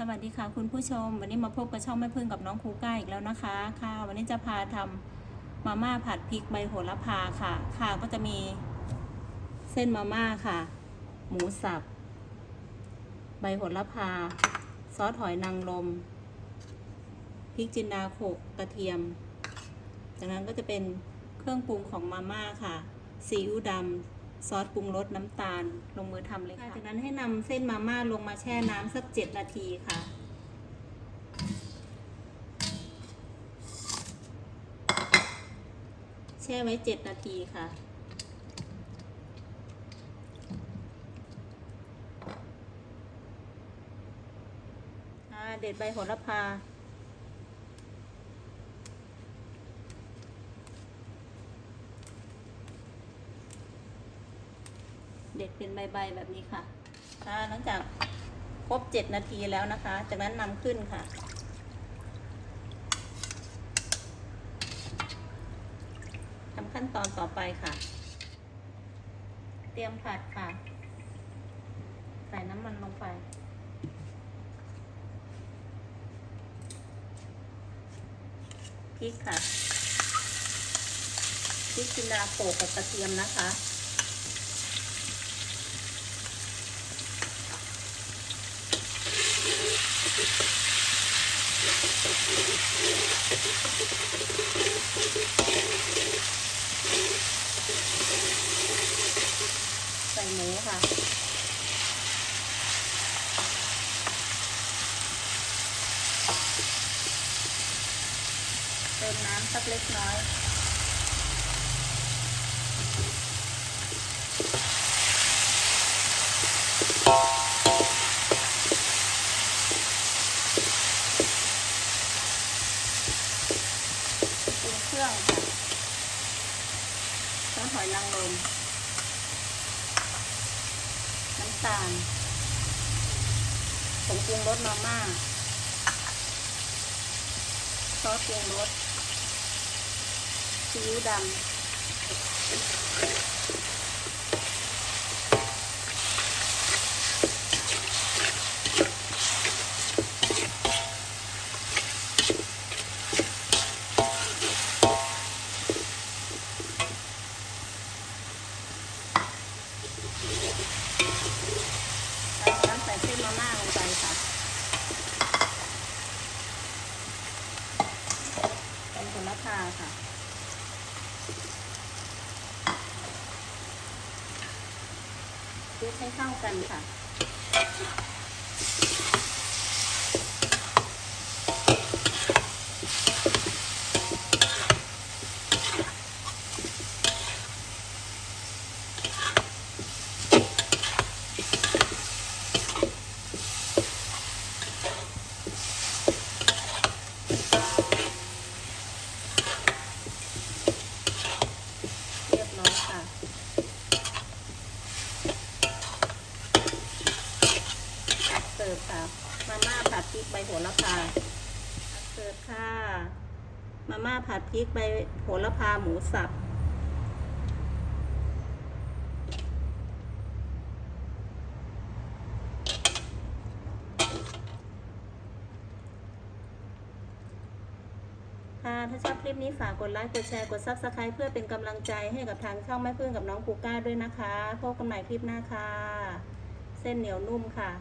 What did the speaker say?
สวัสดีค่ะคุณผู้ชม วันนี้มาพบกับช่องแม่พึ่งกับน้องครูก้าอีกแล้วนะคะ ค่ะ วันนี้จะพาทำมาม่าผัดพริกใบโหระพาค่ะ ค่ะก็จะมีเส้นมาม่าค่ะ หมูสับ ใบโหระพา ซอสหอยนางรมพริกจินดาโขกกระเทียม จากนั้นก็จะเป็นเครื่องปรุงของมาม่าค่ะซีอิ๊วดำ ซอสปรุงรสน้ำตาลลงมือทำเลยค่ะจากนั้นให้นำเส้นมาม่าลงมาแช่น้ำสักเจ็ดนาทีค่ะ แช่ไว้เจ็ดนาทีค่ะเด็ดใบโหระพา เด็ดเป็นใบๆแบบนี้ค่ะ ค่ะหลังจากครบเจ็ดนาทีแล้วนะคะ จากนั้นนำขึ้นค่ะ ทำขั้นตอนต่อไปค่ะ เตรียมผัดค่ะ ใส่น้ำมันลงไป พริกค่ะ พริกจินดาโขลกกับกระเทียมนะคะ ใส่หมูค่ะเติมน้ำสักเล็กน้อย ป เครื่องค่ะซอสหอยนางรมน้ำตาลผงปรุงรสมาม่าซอสปรุงรสซีอิ๊วดำจากนั้นใส่เส้นมาม่าลงไปค่ะ เป็นผ ลพาค่ะ คลุกให้เข้ากันค่ะ เรียบร้อยค่ะ เสิร์ฟค่ะ มาม่าผัดพริกใบโหระพาเสิร์ฟค่ะ มาม่าผัดพริกใบโหระพาหมูสับค่ะถ้าชอบคลิปนี้ฝากกดไลค์ กดแชร์ กด Subscribe เพื่อเป็นกำลังใจให้กับทางช่องแม่พึ่งกับน้องกูก้าด้วยนะคะ พบกันใหม่คลิปหน้าค่ะ เส้นเหนียวนุ่มค่ะ